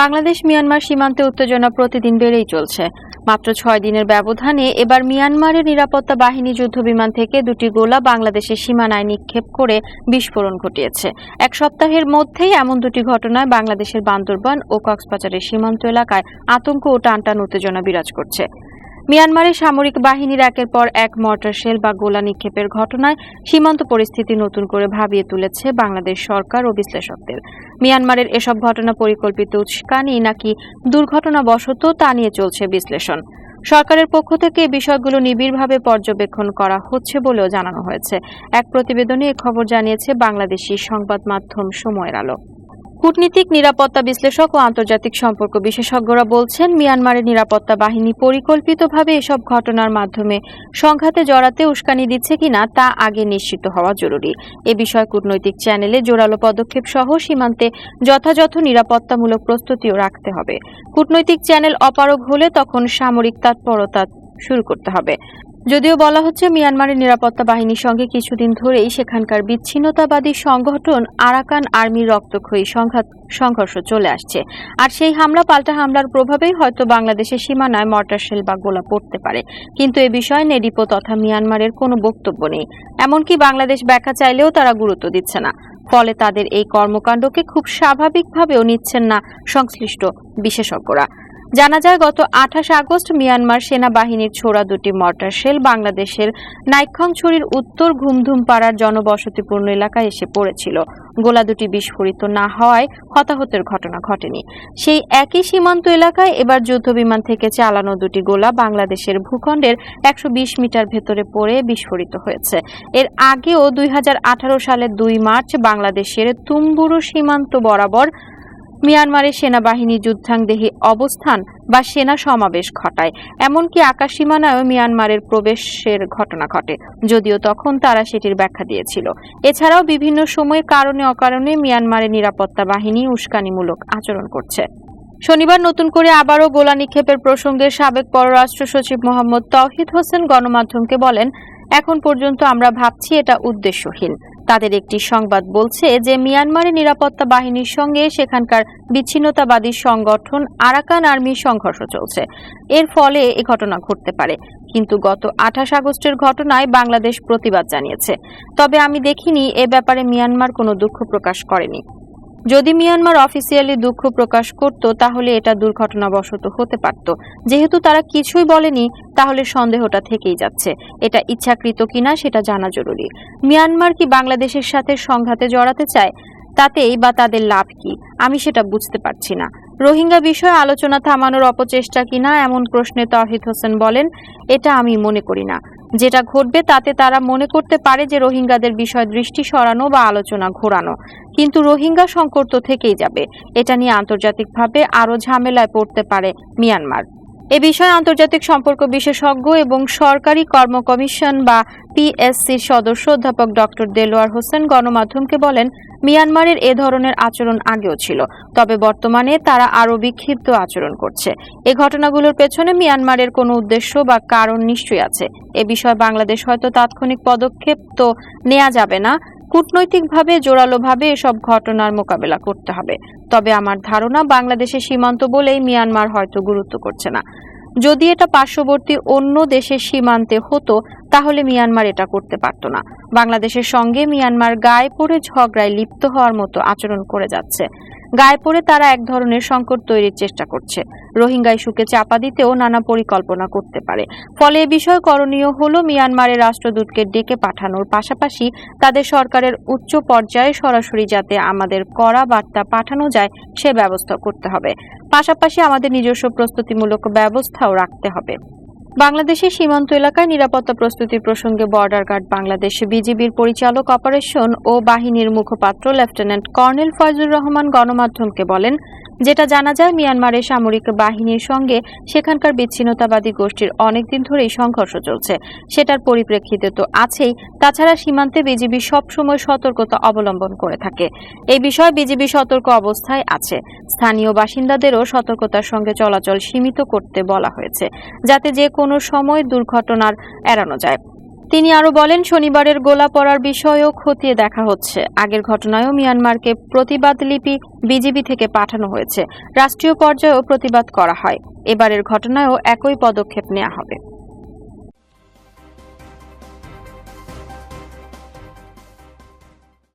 Bangladesh, Myanmar সীমান্তে উত্তেজনা প্রতিদিন বেড়েই চলছে। মাত্র ছয় দিনের ব্যবধানে এবার মিয়ানমারের নিরাপত্তা বাহিনী যুদ্ধবিমান থেকে দুটি গোলা বাংলাদেশের সীমানায় নিক্ষেপ করে বিস্ফোরণ ঘটিয়েছে। এক সপ্তাহের মধ্যেই এমন দুটি ঘটনায় বাংলাদেশের বান্দরবান ও কক্সবাজারের সীমান্ত এলাকায় আতঙ্ক ও টানটান উত্তেজনা বিরাজ করছে। মিয়ানমারের সামরিক বাহিনীর একের পর এক মর্টার শেল বা গোলা নিক্ষেপের ঘটনায় সীমান্ত পরিস্থিতি নতুন করে ভাবিয়ে তুলেছে বাংলাদেশ সরকার ও বিশ্লেষকদের। মিয়ানমারের এসব ঘটনা পরিকল্পিত উস্কানি নাকি দুর্ঘটনাবশত তা নিয়ে চলছে বিশ্লেষণ। সরকারের পক্ষ থেকে এই বিষয়গুলো নিবিড়ভাবে পর্যবেক্ষণ করা হচ্ছে বলেও জানানো হয়েছে। এক প্রতিবেদনে খবর জানিয়েছে বাংলাদেশি সংবাদ মাধ্যম সময়ের আলো। কূটনীতিক নিরাপত্তা বিশ্লেষক ও আন্তর্জাতিক সম্পর্ক বিশেষজ্ঞরা বলছেন মিয়ানমারের নিরাপত্তা বাহিনী পরিকল্পিতভাবে এসব ঘটনার মাধ্যমে সংঘাতে জড়াতে উস্কানি দিচ্ছে কিনা তা আগে নিশ্চিত হওয়া জরুরি। এ বিষয়ে কূটনৈতিক চ্যানেলে জোরালো পদক্ষেপ সহ সীমান্তে যথাযথ নিরাপত্তামূলক প্রস্তুতিও রাখতে হবে। কূটনৈতিক চ্যানেল অপারগ হলে তখন সামরিক তৎপরতা শুরু করতে হবে। যদিও বলা হচ্ছে মিয়ানমারের নিরাপত্তা বাহিনীর সঙ্গে কিছুদিন ধরেই সেখানকার বিচ্ছিন্নতাবাদী সংগঠন আরাকান আর্মির রক্তক্ষয়ী সংঘাত, সংঘর্ষ চলে আসছে। আর সেই হামলা, পাল্টা হামলার প্রভাবেই হয়তো বাংলাদেশের সীমানায় মর্টার শেল বা গোলা পড়তে পারে। কিন্তু এ বিষয়ে নেডিপো তথা মিয়ানমারের কোনো বক্তব্য নেই। এমনকি বাংলাদেশ ব্যাখ্যা চাইলেও তারা গুরুত্ব দিচ্ছে না। ফলে তাদের এই কর্মকাণ্ডকে খুব স্বাভাবিকভাবেও নিচ্ছেন না সংশ্লিষ্ট বিশেষজ্ঞরা। জানা যায়, গত আঠাশ আগস্ট মিয়ানমার সেনাবাহিনীর ছোড়া দুটি মর্টার শেল বাংলাদেশের নাইক্ষংছড়ির উত্তর ঘুমধুম পাড়ার জনবসতিপূর্ণ এলাকায় এসে পড়েছিল। গোলা দুটি বিস্ফোরিত না হওয়ায় হতাহতের ঘটনা ঘটেনি। সেই একই সীমান্ত এলাকায় এবার যুদ্ধবিমান থেকে চালানো দুটি গোলা বাংলাদেশের ভূখণ্ডের একশো বিশ মিটার ভেতরে পড়ে বিস্ফোরিত হয়েছে। এর আগেও দুই হাজার আঠারো সালের দুই মার্চ বাংলাদেশের তুম্বুরু সীমান্ত বরাবর মিয়ানমারের সেনাবাহিনী যুদ্ধাংদেহী অবস্থান বা সেনা সমাবেশ ঘটায়। এমনকি আকাশ সীমানায়ও মিয়ানমারের প্রবেশের ঘটনা ঘটে, যদিও তখন তারা সেটির ব্যাখ্যা দিয়েছিল। এছাড়াও বিভিন্ন সময় কারণে অকারণে মিয়ানমারের নিরাপত্তা বাহিনী উস্কানিমূলক আচরণ করছে। শনিবার নতুন করে আবারও গোলা নিক্ষেপের প্রসঙ্গে সাবেক পররাষ্ট্র সচিব মোহাম্মদ তৌহিদ হোসেন গণমাধ্যমকে বলেন, এখন পর্যন্ত আমরা ভাবছি এটা উদ্দেশ্যহীন। তাদের একটি সংবাদ বলছে যে মিয়ানমারের নিরাপত্তা বাহিনীর সঙ্গে সেখানকার বিচ্ছিন্নতাবাদী সংগঠন আরাকান আর্মির সংঘর্ষ চলছে। এর ফলে এ ঘটনা ঘটতে পারে। কিন্তু গত আঠাশ আগস্টের ঘটনায় বাংলাদেশ প্রতিবাদ জানিয়েছে। তবে আমি দেখিনি এ ব্যাপারে মিয়ানমার কোনো দুঃখ প্রকাশ করেনি। যদি মিয়ানমার অফিসিয়ালি দুঃখ প্রকাশ করত, তাহলে এটা দুর্ঘটনাবশত হতে পারত। যেহেতু তারা কিছুই বলেনি, তাহলে সন্দেহটা থেকেই যাচ্ছে। এটা ইচ্ছাকৃত কিনা সেটা জানা জরুরি। মিয়ানমার কি বাংলাদেশের সাথে সংঘাতে জড়াতে চায়? তাতেই বা তাদের লাভ কি? আমি সেটা বুঝতে পারছি না। রোহিঙ্গা বিষয়ে আলোচনা থামানোর অপচেষ্টা কিনা, এমন প্রশ্নে তহিদ হোসেন বলেন, এটা আমি মনে করি না। যেটা ঘটবে তাতে তারা মনে করতে পারে যে রোহিঙ্গাদের বিষয় দৃষ্টি সরানো বা আলোচনা ঘোরানো। কিন্তু রোহিঙ্গা সংকট তো থেকেই যাবে। এটা নিয়ে আন্তর্জাতিকভাবে আরও ঝামেলায় পড়তে পারে মিয়ানমার। এ বিষয়ে আন্তর্জাতিক সম্পর্ক বিশেষজ্ঞ এবং সরকারি কর্ম কমিশন বা পিএসসির সদস্য অধ্যাপক ডক্টর দেলোয়ার হোসেন গণমাধ্যমকে বলেন, মিয়ানমারের এ ধরনের আচরণ আগেও ছিল, তবে বর্তমানে তারা আরও বিক্ষিপ্ত আচরণ করছে। এ ঘটনাগুলোর পেছনে মিয়ানমারের কোনো উদ্দেশ্য বা কারণ নিশ্চয়ই আছে। এ বিষয়ে বাংলাদেশ হয়তো তাৎক্ষণিক পদক্ষেপ তো নেওয়া যাবে না কূটনৈতিকভাবে, জোরালোভাবে এসব ঘটনার মোকাবেলা করতে হবে। তবে আমার ধারণা বাংলাদেশের সীমান্ত বলেই মিয়ানমার হয়তো গুরুত্ব করছে না। যদি এটা পার্শ্ববর্তী অন্য দেশের সীমান্তে হতো, তাহলে মিয়ানমার এটা করতে পারত না। বাংলাদেশের সঙ্গে মিয়ানমার গায়ে পড়ে ঝগড়ায় লিপ্ত হওয়ার মতো আচরণ করে যাচ্ছে। গায়ে পড়ে তারা এক ধরনের সংকট তৈরির চেষ্টা করছে। রোহিঙ্গা ইস্যুকে চাপা দিতেও নানা পরিকল্পনা করতে পারে। ফলে এ বিষয়ে করণীয় হল মিয়ানমারের রাষ্ট্রদূতকে ডেকে পাঠানোর পাশাপাশি তাদের সরকারের উচ্চ পর্যায়ে সরাসরি যাতে আমাদের কড়া বার্তা পাঠানো যায়, সে ব্যবস্থা করতে হবে। পাশাপাশি আমাদের নিজস্ব প্রস্তুতিমূলক ব্যবস্থাও রাখতে হবে। বাংলাদেশের সীমান্ত এলাকায় নিরাপত্তা প্রস্তুতির প্রসঙ্গে বর্ডার গার্ড বাংলাদেশ বিজিবির পরিচালক অপারেশন ও বাহিনীর মুখপাত্র লেফটেন্যান্ট কর্নেল ফয়জুর রহমান গণমাধ্যমকে বলেন যেটা জানা যায়, মিয়ানমারের সামরিক বাহিনীর সঙ্গে সেখানকার বিচ্ছিন্নতাবাদী গোষ্ঠীর অনেকদিন ধরেই সংঘর্ষ চলছে। সেটার পরিপ্রেক্ষিতে তো আছেই। তাছাড়া সীমান্তে বিজিবি সবসময় সতর্কতা অবলম্বন করে থাকে। এই বিষয়ে বিজিবি সতর্ক অবস্থায় আছে। স্থানীয় বাসিন্দাদেরও সতর্কতার সঙ্গে চলাচল সীমিত করতে বলা হয়েছে, যাতে যে কোনো সময় দুর্ঘটনার এড়ানো যায়। তিনি আরও বলেন, শনিবারের গোলা পড়ার বিষয়েও খতিয়ে দেখা হচ্ছে। আগের ঘটনায়ও মিয়ানমারকে প্রতিবাদ লিপি বিজিবি থেকে পাঠানো হয়েছে। রাষ্ট্রীয় পর্যায়েও প্রতিবাদ করা হয়। এবারের ঘটনায়ও একই পদক্ষেপ নেওয়া হবে।